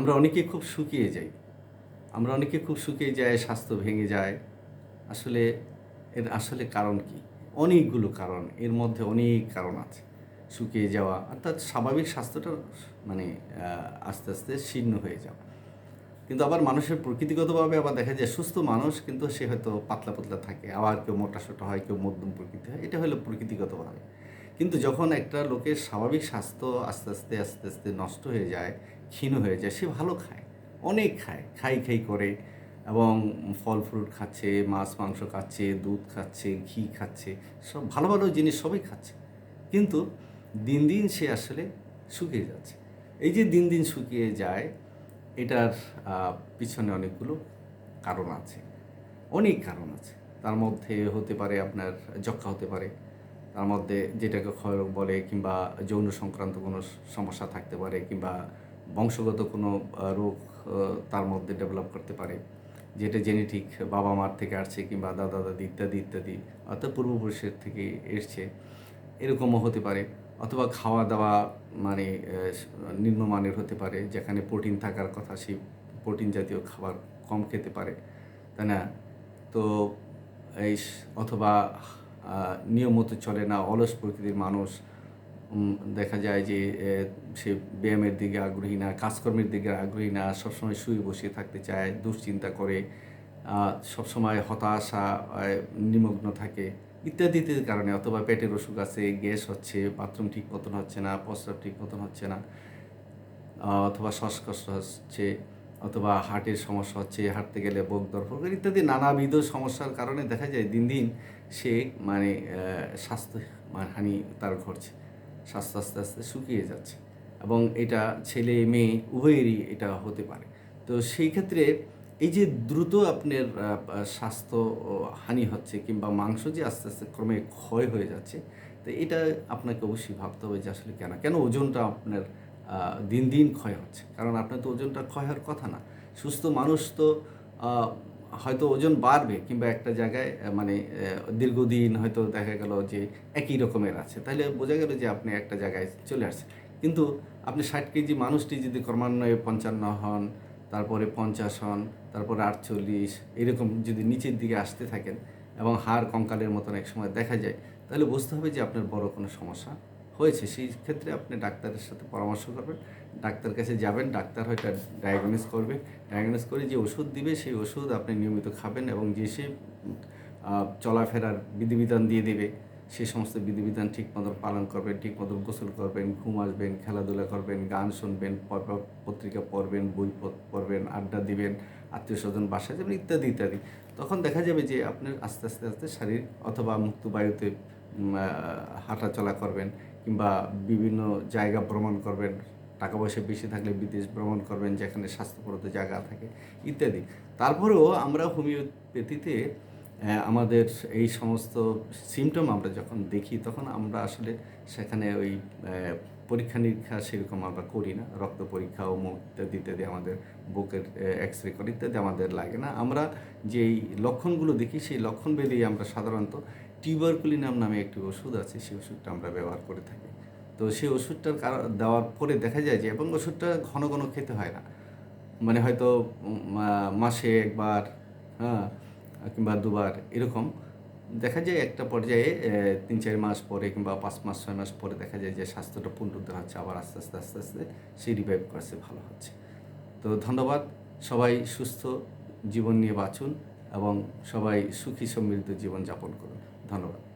আমরা অনেকে খুব শুকিয়ে যাই। আমরা অনেকে খুব শুকিয়ে যায়, স্বাস্থ্য ভেঙে যায়। আসলে এর আসলে কারণ কি? অনেকগুলো কারণ, এর মধ্যে অনেক কারণ আছে। শুকিয়ে যাওয়া, অর্থাৎ স্বাভাবিক স্বাস্থ্যটা মানে আস্তে আস্তে শীর্ণ হয়ে যাওয়া। কিন্তু আবার মানুষের প্রকৃতিগতভাবে আবার দেখা যায় সুস্থ মানুষ, কিন্তু সে হয়তো পাতলা পাতলা থাকে। আবার কেউ মোটা সোটা হয়, কেউ মধ্যম প্রকৃতি হয়। এটা হলো প্রকৃতিগতভাবে। কিন্তু যখন একটা লোকের স্বাভাবিক স্বাস্থ্য আস্তে আস্তে আস্তে আস্তে নষ্ট হয়ে যায়, ক্ষীণ হয়ে যায়, সে ভালো খায়। অনেক খায়, খাই খাই করে এবং ফল, ফ্রুট খাচ্ছে, মাছ, মাংস খাচ্ছে, দুধ খাচ্ছে, ঘি খাচ্ছে, সব ভালো ভালো জিনিস সবই খাচ্ছে। কিন্তু দিন দিন সে আসলে শুকিয়ে যাচ্ছে। এই যে দিন দিন শুকিয়ে যায়, এটার পিছনে অনেকগুলো কারণ আছে। অনেক কারণ আছে। তার মধ্যে হতে পারে আপনার যক্ষা হতে পারে তার মধ্যে যেটাকে ক্ষয়রোগ বলে কিংবা যৌন সংক্রান্ত কোনো সমস্যা থাকতে পারে কিংবা বংশগত কোনো রোগ তার মধ্যে ডেভেলপ করতে পারে, যেটা জেনেটিক বাবা মার থেকে আসছে কিংবা দাদা দাদি ইত্যাদি ইত্যাদি, অর্থাৎ পূর্বপুরুষের থেকে এসছে, এরকমও হতে পারে। অথবা খাওয়া দাওয়া মানে নিম্নমানের হতে পারে, যেখানে প্রোটিন থাকার কথা সেই প্রোটিন জাতীয় খাবার কম খেতে পারে, তাই না? তো এই অথবা নিয়মিত চলে না, অলস প্রকৃতির মানুষ দেখা যায় যে সে ব্যায়ামের দিকে আগ্রহী না, কাজকর্মের দিকে আগ্রহী না, সবসময় শুয়ে বসে থাকতে চায়, দুশ্চিন্তা করে সবসময় হতাশা নিমগ্ন থাকে, ইত্যাদি ইত্যাদির কারণে, অথবা পেটের অসুখ আছে, গ্যাস হচ্ছে, বাথরুম ঠিক মতন হচ্ছে না, প্রস্রাব ঠিক মতন হচ্ছে না অথবা শ্বাসকষ্ট হচ্ছে অথবা হার্টের সমস্যা হচ্ছে, হাঁটতে গেলে বুক দরফর ইত্যাদি নানাবিধ সমস্যার কারণে দেখা যায় দিন দিন সে মানে স্বাস্থ্য হানি তার ঘটছে। স্বাস্থ্য আস্তে আস্তে শুকিয়ে যাচ্ছে এবং এটা ছেলে, মেয়ে উভয়েরই এটা হতে পারে। তো সেই ক্ষেত্রে এই যে দ্রুত আপনার স্বাস্থ্য হানি হচ্ছে কিংবা মাংস যে আস্তে আস্তে ক্রমে ক্ষয় হয়ে যাচ্ছে, তো এটা আপনাকে অবশ্যই ভাবতে হবে যে আসলে কেন কেন ওজনটা আপনার দিন দিন ক্ষয় হচ্ছে। কারণ আপনার তো ওজনটা ক্ষয় হওয়ার কথা না। সুস্থ মানুষ তো হয়তো ওজন বাড়বে কিংবা একটা জায়গায় মানে দীর্ঘদিন হয়তো দেখা গেল যে একই রকমের আছে। তাহলে বোঝা গেল যে আপনি একটা জায়গায় চলে আসছে কিন্তু আপনি ষাট কেজি মানুষটি যদি ক্রমান্বয়ে পঞ্চান্ন হন, তারপরে পঞ্চাশ হন, তারপরে আটচল্লিশ, এরকম যদি নিচের দিকে আসতে থাকেন এবং হাড় কঙ্কালের মতন এক সময় দেখা যায় তাহলে বুঝতে হবে যে আপনার বড় কোনো সমস্যা হয়েছে সেই ক্ষেত্রে আপনি ডাক্তারের সাথে পরামর্শ করবেন। ডাক্তার কাছে যাবেন ডাক্তার হয়তো ডায়াগনোস করবে। ডায়াগনোস করে যে ওষুধ দিবে সেই ওষুধ আপনি নিয়মিত খাবেন এবং যে সে চলাফেরার বিধিবিধান দিয়ে দেবে সেই সমস্ত বিধিবিধান ঠিক মতন পালন করবেন ঠিক মতন গোসল করবেন ঘুম আসবেন খেলাধুলা করবেন গান শুনবেন পত্রিকা পড়বেন বই পড়বেন আড্ডা দিবেন আত্মীয় স্বজন বাসা যাবেন ইত্যাদি ইত্যাদি। তখন দেখা যাবে যে আপনার আস্তে আস্তে আস্তে শারীর অথবা মুক্ত বায়ুতে উম, আহ, হাঁটা চলা করবেন কিংবা বিভিন্ন জায়গা ভ্রমণ করবেন টাকা পয়সা বেশি থাকলে বিদেশ ভ্রমণ করবেন, যেখানে স্বাস্থ্যপ্রদ জায়গা থাকে, ইত্যাদি। তারপরেও আমরা হোমিওপ্যাথিতে আমাদের এই সমস্ত সিমটম আমরা যখন দেখি, তখন আমরা আসলে সেখানে ওই পরীক্ষা নিরীক্ষা সেরকম আমরা করি না। রক্ত পরীক্ষা ও মুখ ইত্যাদি ইত্যাদি আমাদের বুকের এক্স রে করি, ইত্যাদি আমাদের লাগে না। আমরা যেই লক্ষণগুলো দেখি, সেই লক্ষণ বেরিয়ে আমরা সাধারণত টিউবারকুলিনাম নামে একটি ওষুধ আছে, সেই ওষুধটা আমরা ব্যবহার করে থাকি। তো সেই ওষুধটার দেওয়ার পরে দেখা যায় যে, এবং ওষুধটা ঘন ঘন খেতে হয় না। মানে হয়তো মাসে একবার হ্যাঁ কিংবা দুবার এরকম, দেখা যায় একটা পর্যায়ে তিন, চার মাস পরে কিংবা পাঁচ মাস, ছয় মাস পরে দেখা যায় যে স্বাস্থ্যটা পুনরুদ্ধার হচ্ছে, আবার আস্তে আস্তে আস্তে আস্তে সেই রিভাইভ করছে, ভালো হচ্ছে। তো ধন্যবাদ, সবাই সুস্থ জীবন নিয়ে বাঁচুন এবং সবাই সুখী সমৃদ্ধ জীবন যাপন করুন। ধন্যবাদ।